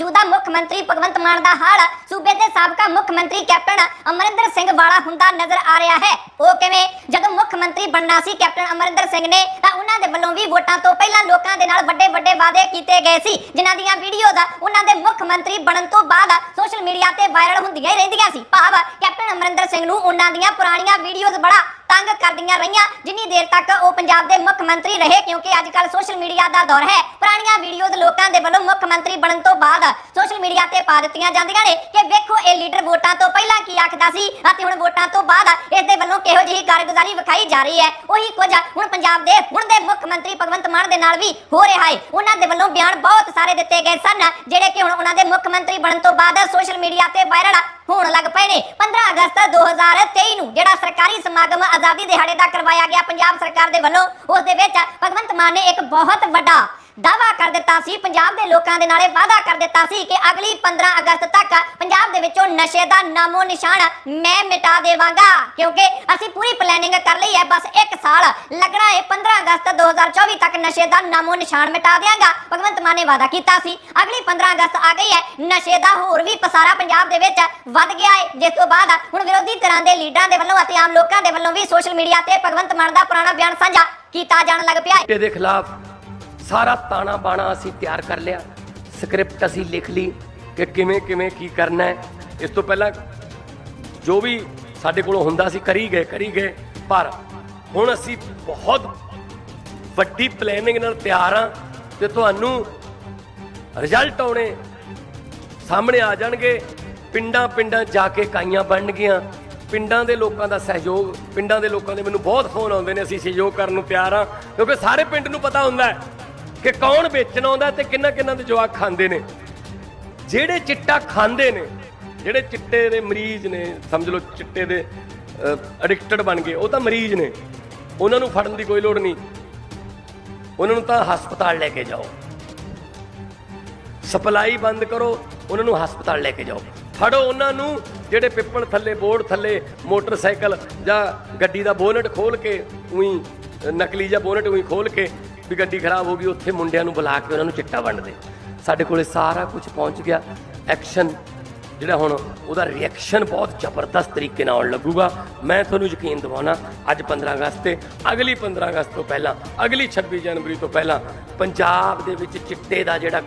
ਮੌਜੂਦਾ ਮੁੱਖ ਮੰਤਰੀ ਭਗਵੰਤ ਮਾਨ ਦਾ ਹਾਲ, ਸੂਬੇ ਦੇ ਸਾਬਕਾ ਮੁੱਖ ਮੰਤਰੀ ਕੈਪਟਨ ਅਮਰਿੰਦਰ ਸਿੰਘ ਵਾਲਾ ਹੁੰਦਾ ਨਜ਼ਰ ਆ ਰਿਹਾ ਹੈ। ਉਹ ਕਿਵੇਂ? ਜਦੋਂ ਮੁੱਖ ਮੰਤਰੀ ਬਣਨਾ ਸੀ ਕੈਪਟਨ ਅਮਰਿੰਦਰ ਸਿੰਘ ਨੇ, ਤਾਂ ਉਹਨਾਂ ਦੇ ਵੱਲੋਂ ਵੀ ਵੋਟਾਂ ਤੋਂ ਪਹਿਲਾਂ ਲੋਕਾਂ ਦੇ ਨਾਲ ਵੱਡੇ ਵੱਡੇ ਵਾਅਦੇ ਕੀਤੇ ਗਏ ਸੀ, ਜਿਨ੍ਹਾਂ ਦੀਆਂ ਵੀਡੀਓਜ਼ ਉਹਨਾਂ ਦੇ ਮੁੱਖ ਮੰਤਰੀ ਬਣਨ ਤੋਂ ਬਾਅਦ ਸੋਸ਼ਲ ਮੀਡੀਆ ਤੇ ਵਾਇਰਲ ਹੁੰਦੀਆਂ ਹੀ ਰਹਿੰਦੀਆਂ ਸੀ। ਭਾਵ ਕੈਪਟਨ ਅਮਰਿੰਦਰ ਸਿੰਘ ਨੂੰ ਉਹਨਾਂ ਦੀਆਂ ਪੁਰਾਣੀਆਂ ਵੀਡੀਓਜ਼ ਬੜਾ ਤੰਗ ਕਰਦੀਆਂ ਰਹੀਆਂ, ਜਿੰਨੀ ਦੇਰ ਤੱਕ ਉਹ ਪੰਜਾਬ ਦੇ ਮੁੱਖ ਮੰਤਰੀ ਰਹੇ, ਕਿਉਂਕਿ ਅੱਜ ਕੱਲ ਸੋਸ਼ਲ ਮੀਡੀਆ ਦਾ ਦੌਰ ਹੈ। ਵੀਡੀਓਜ਼ ਲੋਕਾਂ ਦੇ ਵੱਲੋਂ ਮੁੱਖ ਮੰਤਰੀ ਬਣਨ ਤੋਂ ਬਾਅਦ ਸੋਸ਼ਲ ਮੀਡੀਆ ਤੇ ਪਾ ਦਿੱਤੀਆਂ ਜਾਂਦੀਆਂ ਨੇ ਕਿ ਵੇਖੋ ਇਹ ਲੀਡਰ ਵੋਟਾਂ ਤੋਂ ਪਹਿਲਾਂ ਕੀ ਆਖਦਾ ਸੀ ਅਤੇ ਹੁਣ ਵੋਟਾਂ ਤੋਂ ਬਾਅਦ ਇਸ ਦੇ ਵੱਲੋਂ ਕਿਹੋ ਜਿਹੀ ਕਾਰਗੁਜ਼ਾਰੀ ਵਿਖਾਈ ਜਾ ਰਹੀ ਹੈ। ਉਹੀ ਕੁਝ ਹੁਣ ਪੰਜਾਬ ਦੇ ਹੁਣ ਦੇ ਮੁੱਖ ਮੰਤਰੀ ਭਗਵੰਤ ਮਾਨ ਦੇ ਨਾਲ ਵੀ ਹੋ ਰਿਹਾ ਹੈ। ਉਹਨਾਂ ਦੇ ਵੱਲੋਂ ਬਿਆਨ ਬਹੁਤ ਸਾਰੇ ਦਿੱਤੇ ਗਏ ਸਨ, ਜਿਹੜੇ ਕਿ ਹੁਣ ਉਹਨਾਂ ਦੇ ਮੁੱਖ ਮੰਤਰੀ ਬਣਨ ਤੋਂ ਬਾਅਦ ਸੋਸ਼ਲ ਮੀਡੀਆ ਤੇ ਵਾਇਰਲ ਹੋਣ ਲੱਗ ਪਏ ਨੇ। 15 ਅਗਸਤ 2023 ਨੂੰ ਜਿਹੜਾ ਸਰਕਾਰੀ ਸਮਾਗਮ ਆਜ਼ਾਦੀ ਦਿਹਾੜੇ ਦਾ ਕਰਵਾਇਆ ਗਿਆ, ਪੰਜਾਬ ਸਰਕਾਰ ਦੇ ਵੱਲੋਂ, ਉਸ ਦੇ ਵਿੱਚ ਭਗਵੰਤ ਮਾਨ ਨੇ ਇੱਕ ਬਹੁਤ ਵੱਡਾ ਦਾਵਾ ਕਰ ਦਿੱਤਾ ਸੀ, ਪੰਜਾਬ ਦੇ ਲੋਕਾਂ ਦੇ ਨਾਲੇ ਵਾਅਦਾ ਕਰ ਦਿੱਤਾ ਸੀ ਕਿ ਅਗਲੀ 15 ਅਗਸਤ ਤੱਕ ਪੰਜਾਬ ਦੇ ਵਿੱਚੋਂ ਨਸ਼ੇ ਦਾ ਨਾਮੋ ਨਿਸ਼ਾਨ ਮੈਂ ਮਿਟਾ ਦੇਵਾਂਗਾ। ਕਿਉਂਕਿ ਅਸੀਂ ਪੂਰੀ ਪਲੈਨਿੰਗ ਕਰ ਲਈ ਹੈ, ਬਸ 1 ਸਾਲ ਲੱਗਣਾ ਹੈ 15 ਅਗਸਤ 2024 ਤੱਕ ਨਸ਼ੇ ਦਾ ਨਾਮੋ ਨਿਸ਼ਾਨ ਮਿਟਾ ਦਿਆਂਗਾ। ਭਗਵੰਤ ਮਾਨ ਨੇ ਵਾਅਦਾ ਕੀਤਾ ਸੀ, ਅਗਲੀ 15 ਅਗਸਤ ਆ ਗਈ ਹੈ, ਨਸ਼ੇ ਦਾ ਹੋਰ ਵੀ ਪਸਾਰਾ ਪੰਜਾਬ ਦੇ ਵਿੱਚ ਵੱਧ ਗਿਆ ਹੈ। ਜਿਸ ਤੋਂ ਬਾਅਦ ਹੁਣ ਵਿਰੋਧੀ ਧਿਰਾਂ ਦੇ ਲੀਡਰਾਂ ਦੇ ਵੱਲੋਂ ਅਤੇ ਆਮ ਲੋਕਾਂ ਦੇ ਵੱਲੋਂ ਵੀ ਸੋਸ਼ਲ ਮੀਡੀਆ ਤੇ ਭਗਵੰਤ ਮਾਨ ਦਾ ਪੁਰਾਣਾ ਬਿਆਨ ਸਾਂਝਾ ਕੀਤਾ ਜਾਣ ਲੱਗ ਪਿਆ ਹੈ। ਦੇ ਖਿਲਾਫ ਸਾਰਾ ਤਾਣਾ ਬਾਣਾ ਅਸੀਂ ਤਿਆਰ ਕਰ ਲਿਆ। ਸਕ੍ਰਿਪਟ ਅਸੀਂ ਲਿਖ ਲਈ ਕਿ ਕਿਵੇਂ ਕਿਵੇਂ ਕੀ ਕਰਨਾ ਹੈ। ਇਸ ਤੋਂ ਪਹਿਲਾਂ ਜੋ ਵੀ ਸਾਡੇ ਕੋਲੋਂ ਹੁੰਦਾ ਸੀ ਕਰੀ ਗਏ ਕਰੀ ਗਏ। ਪਰ ਹੁਣ ਅਸੀਂ ਬਹੁਤ ਵੱਡੀ ਪਲੈਨਿੰਗ ਨਾਲ ਤਿਆਰ ਆ ਤੇ ਤੁਹਾਨੂੰ ਰਿਜ਼ਲਟ ਆਉਣੇ ਸਾਹਮਣੇ ਆ ਜਾਣਗੇ। ਪਿੰਡਾਂ ਪਿੰਡਾਂ ਜਾ ਕੇ ਕਾਈਆਂ ਬਣਨਗੀਆਂ। ਪਿੰਡਾਂ ਦੇ ਲੋਕਾਂ ਦਾ ਸਹਿਯੋਗ, ਪਿੰਡਾਂ ਦੇ ਲੋਕਾਂ ਦੇ ਮੈਨੂੰ ਬਹੁਤ ਫੋਨ ਆਉਂਦੇ ਨੇ, ਅਸੀਂ ਸਹਿਯੋਗ ਕਰਨ ਨੂੰ ਤਿਆਰ ਆ ਕਿਉਂਕਿ ਸਾਰੇ ਪਿੰਡ ਨੂੰ ਪਤਾ ਹੁੰਦਾ ਹੈ ਕਿ ਕੌਣ ਵੇਚਣ ਆਉਂਦਾ ਤੇ ਕਿੰਨਾ ਕਿੰਨਾ ਦੇ ਜਵਾਕ ਖਾਂਦੇ ਨੇ। ਜਿਹੜੇ ਚਿੱਟਾ ਖਾਂਦੇ ਨੇ, ਜਿਹੜੇ ਚਿੱਟੇ ਦੇ ਮਰੀਜ਼ ਨੇ, ਸਮਝ ਲਓ ਚਿੱਟੇ ਦੇ ਐਡਿਕਟਡ ਬਣ ਗਏ, ਉਹ ਤਾਂ ਮਰੀਜ਼ ਨੇ। ਉਹਨਾਂ ਨੂੰ ਫੜਨ ਦੀ ਕੋਈ ਲੋੜ ਨਹੀਂ। ਉਹਨਾਂ ਨੂੰ ਤਾਂ ਹਸਪਤਾਲ ਲੈ ਕੇ ਜਾਓ। ਸਪਲਾਈ ਬੰਦ ਕਰੋ, ਉਹਨਾਂ ਨੂੰ ਹਸਪਤਾਲ ਲੈ ਕੇ ਜਾਓ। ਫੜੋ ਉਹਨਾਂ ਨੂੰ, ਜਿਹੜੇ ਪਿੱਪਲ ਥੱਲੇ, ਬੋਰਡ ਥੱਲੇ, ਮੋਟਰਸਾਈਕਲ ਜਾਂ ਗੱਡੀ ਦਾ ਬੋਨਟ ਖੋਲ ਕੇ, ਉਹੀ ਨਕਲੀ ਜਾਂ ਬੋਨਟ ਉਹੀ ਖੋਲ ਕੇ ਵੀ ਗੱਡੀ ਖਰਾਬ ਹੋ ਗਈ, ਉੱਥੇ ਮੁੰਡਿਆਂ ਨੂੰ ਬੁਲਾ ਕੇ ਉਹਨਾਂ ਨੂੰ ਚਿੱਟਾ ਵੰਡਦੇ। ਸਾਡੇ ਕੋਲੇ ਸਾਰਾ ਕੁਝ ਪਹੁੰਚ ਗਿਆ। ਐਕਸ਼ਨ ਜਿਹੜਾ ਹੁਣ ਉਹਦਾ ਰਿਐਕਸ਼ਨ ਬਹੁਤ ਜ਼ਬਰਦਸਤ ਤਰੀਕੇ ਨਾਲ ਆਉਣ ਲੱਗੂਗਾ। ਮੈਂ ਤੁਹਾਨੂੰ ਯਕੀਨ ਦਿਵਾਉਣਾ, ਅੱਜ 15 ਅਗਸਤ ਤੇ ਅਗਲੀ 15 ਅਗਸਤ ਤੋਂ ਪਹਿਲਾਂ, ਅਗਲੀ 26 ਜਨਵਰੀ ਤੋਂ ਪਹਿਲਾਂ ਪੰਜਾਬ ਦੇ ਵਿੱਚ ਚਿੱਟੇ ਦਾ ਜਿਹੜਾ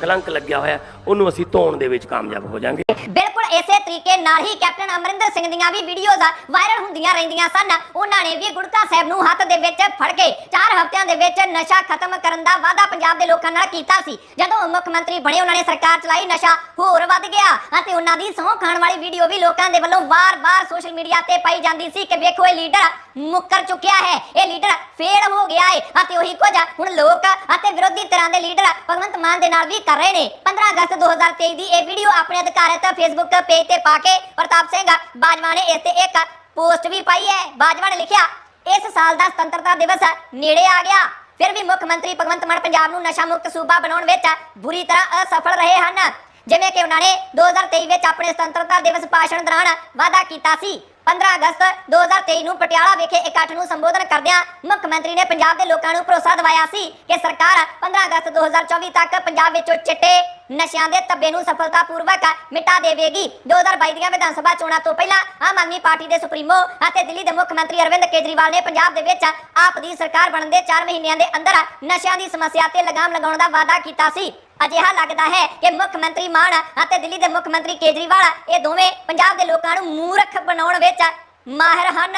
ਕਲੰਕ ਲੱਗਿਆ ਹੋਇਆ, ਉਹਨੂੰ ਅਸੀਂ ਧੋਣ ਦੇ ਵਿੱਚ ਕਾਮਯਾਬ ਹੋ ਜਾਾਂਗੇ। ਬਿਲਕੁਲ ਇਸੇ ਤਰੀਕੇ ਨਾਲ ਹੀ ਕੈਪਟਨ ਅਮਰਿੰਦਰ ਸਿੰਘ ਦੀਆਂ ਵੀ ਵੀਡੀਓਜ਼ ਵਾਇਰਲ ਹੁੰਦੀਆਂ ਰਹਿੰਦੀਆਂ ਸਨ। ਉਹਨਾਂ ਨੇ ਵੀ ਗੁੜਕਾ ਸਾਹਿਬ ਨੂੰ ਹੱਥ ਦੇ ਵਿੱਚ ਫੜ ਕੇ 4 ਹਫ਼ਤਿਆਂ ਦੇ ਵਿੱਚ ਨਸ਼ਾ ਖਤਮ ਕਰਨ ਦਾ ਵਾਅਦਾ ਪੰਜਾਬ ਦੇ ਲੋਕਾਂ ਨਾਲ ਕੀਤਾ ਸੀ। ਜਦੋਂ ਮੁੱਖ ਮੰਤਰੀ ਬਣੇ, ਉਹਨਾਂ ਨੇ ਸਰਕਾਰ ਚਲਾਈ, ਨਸ਼ਾ ਹੋਰ ਵੱਧ ਗਿਆ ਅਤੇ ਉਹਨਾਂ ਦੀ ਸਹੁੰ ਖਾਣ ਵਾਲੀ ਵੀਡੀਓ ਵੀ ਲੋਕਾਂ ਦੇ ਵੱਲੋਂ ਵਾਰ-ਵਾਰ ਸੋਸ਼ਲ ਮੀਡੀਆ ਤੇ ਪਾਈ ਜਾਂਦੀ ਸੀ ਕਿ ਵੇਖੋ ਇਹ ਲੀਡਰ ਮੁੱਕਰ ਚੁੱਕਿਆ ਹੈ। ਇਹ ਲੀਡਰ ਫੇਲ ਹੋ ਗਿਆ ਹੈ ਅਤੇ ਉਹੀ ਕੁਝ ਹੁਣ ਲੋਕ ਅਤੇ ਵਿਰੋਧੀ ਧਿਰਾਂ ਦੇ ਲੀਡਰ ਭਗਵੰਤ ਮਾਨ ਦੇ ਨਾਲ ਵੀ ਕਰ ਰਹੇ ਨੇ। 15 ਅਗਸਤ 2023 ਦੀ ਇਹ ਵੀਡੀਓ ਆਪਣੇ ਅਧਿਕਾਰਤ ਫੇਸਬੁੱਕ ਪੇਜ ਤੇ ਪਾ ਕੇ ਪ੍ਰਤਾਪ ਸਿੰਘ ਬਾਜਵਾ ਨੇ ਇਸ ਤੇ ਇੱਕ ਪੋਸਟ ਵੀ ਪਾਈ ਹੈ। ਬਾਜਵਾ ਨੇ ਲਿਖਿਆ, ਇਸ ਸਾਲ ਦਾ ਸੁਤੰਤਰਤਾ ਦਿਵਸ ਨੇੜੇ ਆ ਗਿਆ। ਫਿਰ ਵੀ ਮੁੱਖ ਮੰਤਰੀ ਭਗਵੰਤ ਮਾਨ ਪੰਜਾਬ ਨੂੰ ਨਸ਼ਾ ਮੁਕਤ ਸੂਬਾ ਬਣਾਉਣ ਵਿੱਚ ਬੁਰੀ ਤਰ੍ਹਾਂ ਅਸਫਲ ਰਹੇ ਹਨ। ਜਿਵੇਂ ਕਿ ਉਹਨਾਂ ਨੇ 2023 ਵਿੱਚ ਆਪਣੇ ਸੁਤੰਤਰਤਾ ਦਿਵਸ ਭਾਸ਼ਣ ਦੌਰਾਨ ਵਾਅਦਾ ਕੀਤਾ ਸੀ। 15 ਅਗਸਤ 2023 ਨੂੰ ਪਟਿਆਲਾ ਵਿਖੇ ਇਕੱਠ ਨੂੰ ਸੰਬੋਧਨ ਕਰਦਿਆਂ ਮੁੱਖ ਮੰਤਰੀ ਨੇ ਪੰਜਾਬ ਦੇ ਲੋਕਾਂ ਨੂੰ ਭਰੋਸਾ ਦਿਵਾਇਆ ਸੀ ਕਿ ਸਰਕਾਰ 15 ਅਗਸਤ 2024 ਤੱਕ ਪੰਜਾਬ ਵਿੱਚੋਂ ਚਿੱਟੇ ਨਸ਼ਿਆਂ ਦੇ ਧੱਬੇ ਨੂੰ ਸਫਲਤਾਪੂਰਵਕ ਮਿਟਾ ਦੇਵੇਗੀ। 2022 ਦੀਆਂ ਵਿਧਾਨ ਸਭਾ ਚੋਣਾਂ ਤੋਂ ਪਹਿਲਾਂ ਆਮ ਆਦਮੀ ਪਾਰਟੀ ਦੇ ਸੁਪਰੀਮੋ ਅਤੇ ਦਿੱਲੀ ਦੇ ਮੁੱਖ ਮੰਤਰੀ ਅਰਵਿੰਦ ਕੇਜਰੀਵਾਲ ਨੇ ਪੰਜਾਬ ਦੇ ਵਿੱਚ ਆਪ ਦੀ ਸਰਕਾਰ ਬਣਨ ਦੇ 4 ਮਹੀਨਿਆਂ ਦੇ ਅੰਦਰ ਨਸ਼ਿਆਂ ਦੀ ਸਮੱਸਿਆ ਤੇ ਲਗਾਮ ਲਗਾਉਣ ਦਾ ਵਾਅਦਾ ਕੀਤਾ ਸੀ। ਅਜਿਹਾ ਲੱਗਦਾ ਹੈ ਕਿ ਮੁੱਖ ਮੰਤਰੀ ਮਾਨ ਅਤੇ ਦਿੱਲੀ ਦੇ ਮੁੱਖ ਮੰਤਰੀ ਕੇਜਰੀਵਾਲ ਇਹ ਦੋਵੇਂ ਪੰਜਾਬ ਦੇ ਲੋਕਾਂ ਨੂੰ ਮੂਰਖ ਬਣਾਉਣ ਵਿੱਚ ਮਾਹਿਰ ਹਨ।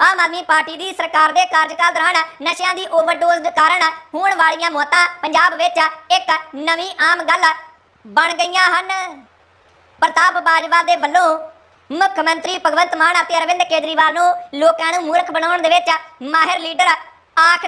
ਆਮ ਆਦਮੀ ਪਾਰਟੀ ਦੀ ਸਰਕਾਰ ਦੇ ਕਾਰਜਕਾਲ ਦੌਰਾਨ ਨਸ਼ਿਆਂ ਦੀ ਓਵਰਡੋਜ਼ ਕਾਰਨ ਹੋਣ ਵਾਲੀਆਂ ਮੌਤਾਂ ਪੰਜਾਬ ਵਿੱਚ ਇੱਕ ਨਵੀਂ ਆਮ ਗੱਲ ਬਣ ਗਈਆਂ ਹਨ। ਪ੍ਰਤਾਪ ਬਾਜਵਾ ਦੇ ਵੱਲੋਂ ਮੁੱਖ ਮੰਤਰੀ ਭਗਵੰਤ ਮਾਨ ਅਤੇ ਅਰਵਿੰਦ ਕੇਜਰੀਵਾਲ ਨੂੰ ਲੋਕਾਂ ਨੂੰ ਮੂਰਖ ਬਣਾਉਣ ਦੇ ਵਿੱਚ ਮਾਹਿਰ ਲੀਡਰ ਆਖ